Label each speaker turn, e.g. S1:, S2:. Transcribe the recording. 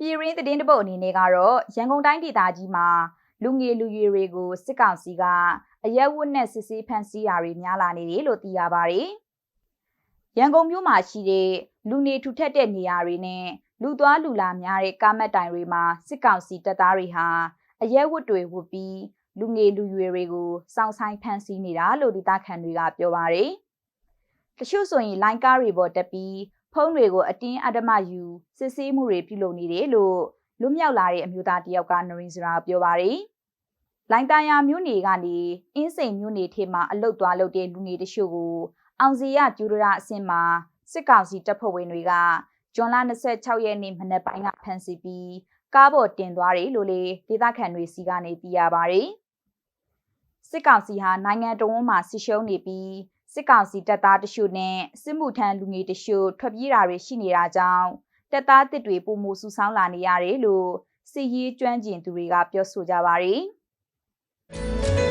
S1: ပြည်ရင်းသတင်းတပုတ်အနေနဲ့ကတော့ရန်ကုန်တိုင်းဒေသကြီးမှာလူငယ်လူရွယ်တွေကိုစစ်ကောင်စီကအရက်ဝတ်နဲ့စစ်ဆေးဖမ်းဆီးတာတွေများလာနေတယ်လို့သိရပါတယ်။ရန်ကုန်မြို့မှာရှိတဲ့လူနေထူထပ်တဲ့နေရာတွေနဲ့လူသွားလူလာများတဲ့ကားမတ်တိုင်တွေမှာစစ်ကောင်စီတပ်သားတွေဟာအရက်ဝတ်တွေဝတ်ပြီးလူငယ်လူရွယ်တွေကိုစောင့်ဆိုင်ဖမ်းဆီးနေတာလို့ဒေသခံတွေကပြောပါတယ်။တချို့ဆိုရင်လိုင်းကားတွေပေါ်တက်ပြီး ဖုန်းတွေကိုအတင်းအဓမ္မယူစစ်ဆေးမှုတွေပြုလုပ်နေတယ်လို့လွတ်မြောက်လာတဲ့အမျိုးသားတယောက်ကနရင်းစရာပြောပါတယ်။လိုင်းတာယာမျိုးနေကနေအင်းစိန်မျိုးနေထဲမှာအလုတ်သွားလုပ်တဲ့လူငယ်တချို့ကိုအောင်စီရကျူရရအဆင့်မှာစစ်ကောင်စီတပ်ဖွဲ့ဝင်တွေကဂျွန်လ26ရက်နေ့မနက်ပိုင်းကဖမ်းဆီးပြီးကားပေါ်တင်သွားတယ်လို့လေဒေသခံတွေစီကနေသိရပါတယ်။စစ်ကောင်စီဟာနိုင်ငံတော်ဝန်မှာဆစ်ရှုံးနေပြီး စစ်ကောင်စီတပ်သားတချို့နဲ့စစ်မှုထမ်းလူငယ်တချို့ထွက်ပြေးတာတွေရှိနေတာကြောင့်တပ်သားတစ်တွေပုံမှုစုဆောင်းလာနေရတယ်လို့စစ်ရေးကျွမ်းကျင်သူတွေကပြောဆိုကြပါတယ်။